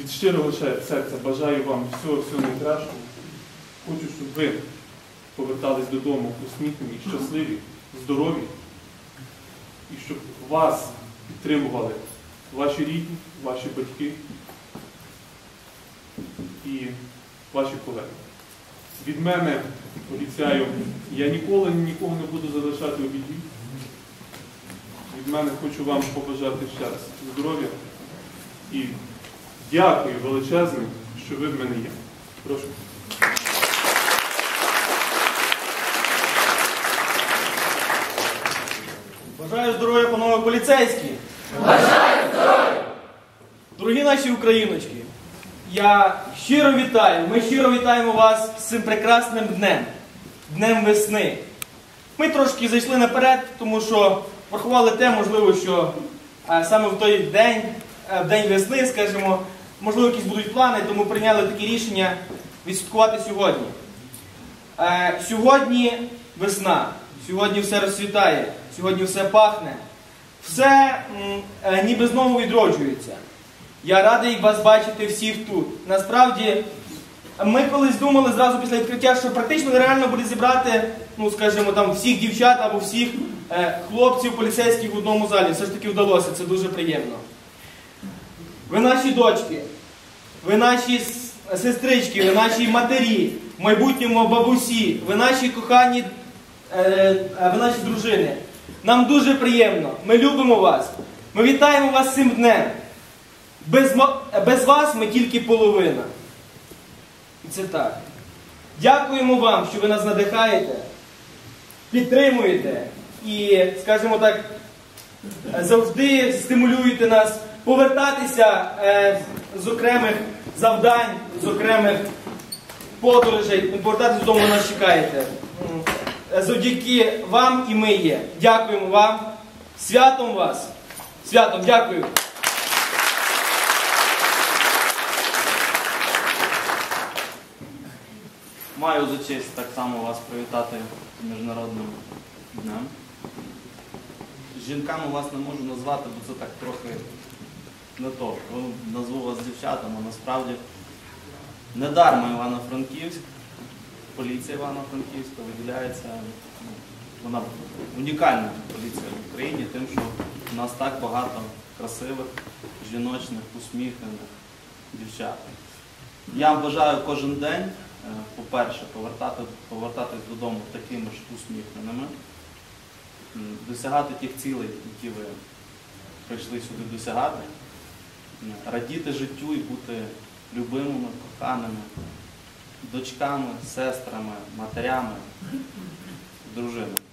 від щирого серця бажаю вам всього всього найкращого. Хочу, щоб ви повертались додому усміхнені, щасливі, здорові, і щоб вас підтримували ваші рідні, ваші батьки і ваші колеги. Від мене обіцяю, я ніколи нікого не буду залишати у біді. Від мене хочу вам побажати ще раз здоров'я і дякую величезне, що ви в мене є. Прошу. Бажаю здоров'я, панове поліцейські! Бажаю здоров'я! Дорогі наші україночки, я щиро вітаю, ми щиро вітаємо вас з цим прекрасним днем, днем весни. Ми трошки зайшли наперед, тому що врахували те, можливо, що е, саме в той день, е, в день весни, скажімо, можливо, якісь будуть плани, тому прийняли таке рішення відсвяткувати сьогодні. Е, сьогодні весна, сьогодні все розцвітає, сьогодні все пахне, все е, ніби знову відроджується. Я радий вас бачити всіх тут. Насправді, ми колись думали зразу після відкриття, що практично нереально буде зібрати, ну скажімо, там всіх дівчат або всіх е, хлопців поліцейських в одному залі. Все ж таки вдалося, це дуже приємно. Ви наші дочки, ви наші сестрички, ви наші матері, в майбутньому бабусі, ви наші кохані, е, е, ви наші дружини. Нам дуже приємно, ми любимо вас. Ми вітаємо вас цим днем. Без, без вас ми тільки половина. І це так. Дякуємо вам, що ви нас надихаєте, підтримуєте і, скажімо так, завжди стимулюєте нас повертатися е, з окремих завдань, з окремих подорожей, повертатися додому нас чекаєте. Е, Завдяки вам і ми є. Дякуємо вам. Святом вас. Святом, дякую. Маю за честь так само вас привітати Міжнародним днем. Жінками вас не можу назвати, бо це так трохи не то. Назву вас дівчатами, насправді недарма Івано-Франківськ, поліція Івано-Франківська виділяється. ну, Вона унікальна поліція в Україні, тим, що у нас так багато красивих, жіночних, усміхнених дівчат. Я бажаю кожен день, е, по-перше, повертати, повертатись додому такими ж усміхненими, досягати тих цілей, які ви прийшли сюди досягати, радіти життю і бути любимими, коханими, дочками, сестрами, матерями, дружинами.